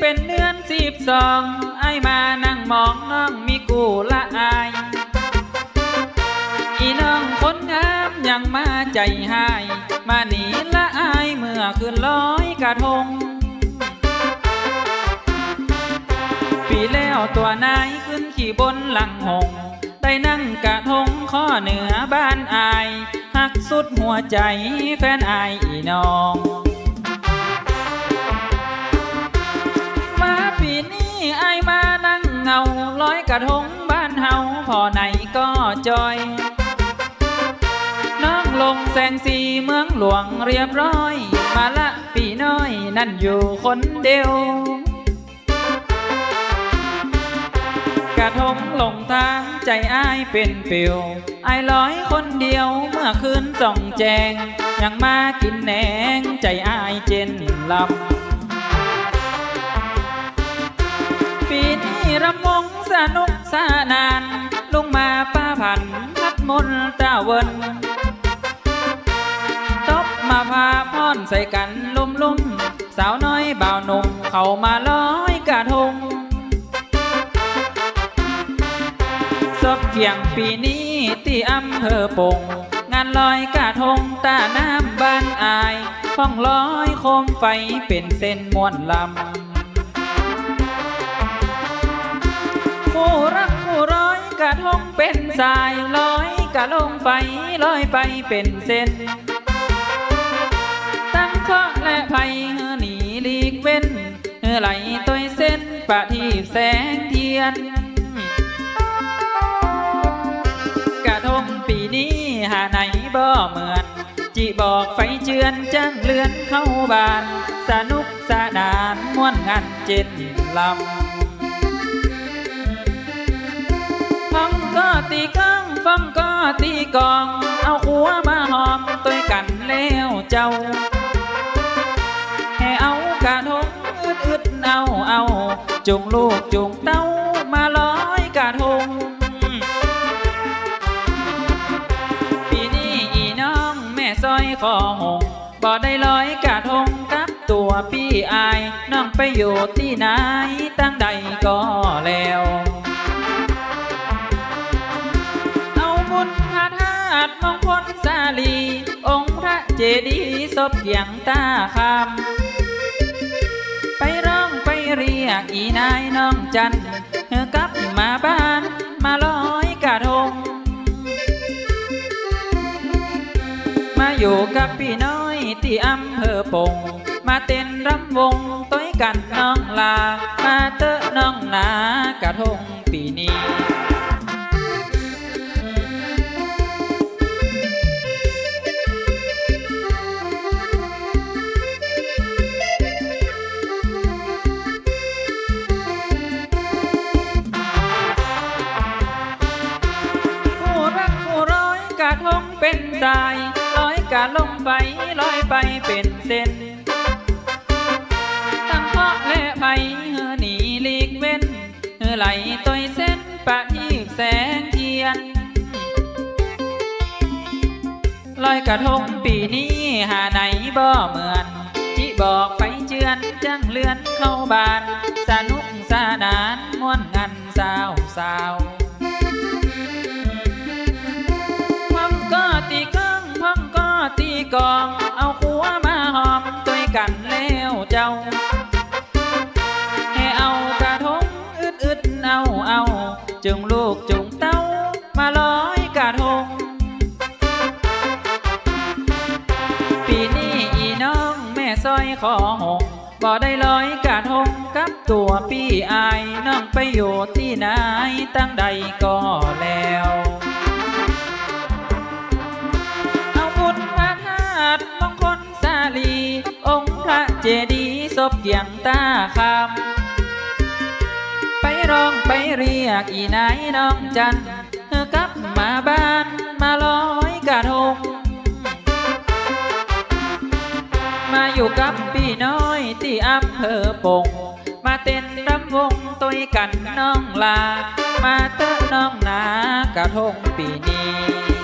เป็นเดือนสิบสองไอ้มานั่งมองน้องมีกูละอาย อีน้องคนงามยังมาใจหาย มาหนีละอายเมื่อคืนร้อยกระทง ปีแล้วตัวนายขึ้นขี่บนหลังหง ได้นั่งกระทงข้อเหนือบ้านอาย หักสุดหัวใจแฟนอายอีน้อง กระทงบ้านเฮาพ่อไหนก็จอย น้องลงแสงสีเมืองหลวงเรียบร้อย มาละปีน้อยนั่นอยู่คนเดียว กระทงลงทางใจอ้ายเป็นปิวอายลอยคนเดียวเมื่อคืนส่องแจง ยังมากินแหนงใจอ้ายเจนลำ นุกสนานลุงมาป้าผันพัดมนต์ตาเวนตบมาพาพ่อนใส่กันลุ่มลุ่มสาวน้อยบ่าวหนุ่มเข้ามาร้อยกระทงศพเที่ยงปีนี้ที่อำเภอปง งานลอยกระทงตาน้ำบ้านอายห้องลอยโคมไฟเป็นเส้นม้วนลำ เป็นสายลอยกะลงไฟลอยไปเป็นเส้น ตั้งเคราะห์และภัยเฮือหนีหลีกเว้นเฮือไหลตัวเส้นปะทีแสงเทียน กระทงปีนี้หาไหนบ่เหมือนจีบอกไฟเจือนจังเลือนเข้าบาน สนุกสนานม่วนงานเจ็ดลำ ตีกังฟังก็ตีกอง เอาหัวมาหอมตัวกันแล้วเจ้าให้เอากระทงอึดอึดเอาเอาจุงลูกจุงเต้ามาลอยกระทงปีนี้อีน้องแม่ซอยคอหงบ่ได้ลอยกระทงกับตัวพี่อาย น้องไปอยู่ที่ไหนตั้งใดก็ ดีย์ศพเกียงตาคำไปร้องไปเรียกอีนายน้องจันเฮอกลับมาบ้านมาลอยกระทง มาอยู่กับพี่น้อยที่อำเภอปง มาเต้นรำวงต้อยกันน้องลา มาเตอะน้องนากระทงปีนี้ สายลอยกะลงไปลอยไปเป็นเส้นตั้งเคาะและภัยเฮือหนีหลีกเว้นเฮือไหลตัวเส้นประทีปแสงเทียน ลอยกระทงปีนี้หาไหนบ่เหมือนที่บอกไปเจือนจังเลือนเข้าบ้าน สนุกสนานม่วนงันสาวสาว ก็ตีกอง เอาหัวมาหอมตัวกันแล้วเจ้าให้เอากระทงอึดอึดเอาเอาจุงลูกจุงเต้ามาลอยกระทง ปีนี้อีน้องแม่ซอยขอหงบ่ได้ลอยกระทงกับตัวพี่อายน้องไปอยู่ที่ไหนตั้งใดก็แล้ว ดีย์ศพเกียงตาคำไปร้องไปเรียกอีนายน้องจันเธอกลับมาบ้านมาลอยกระทง มาอยู่กับพี่น้อยที่อำเภอปง มาเต้นรำวงตัวกันน้องลา มาเตอะน้องนากระทงปีนี้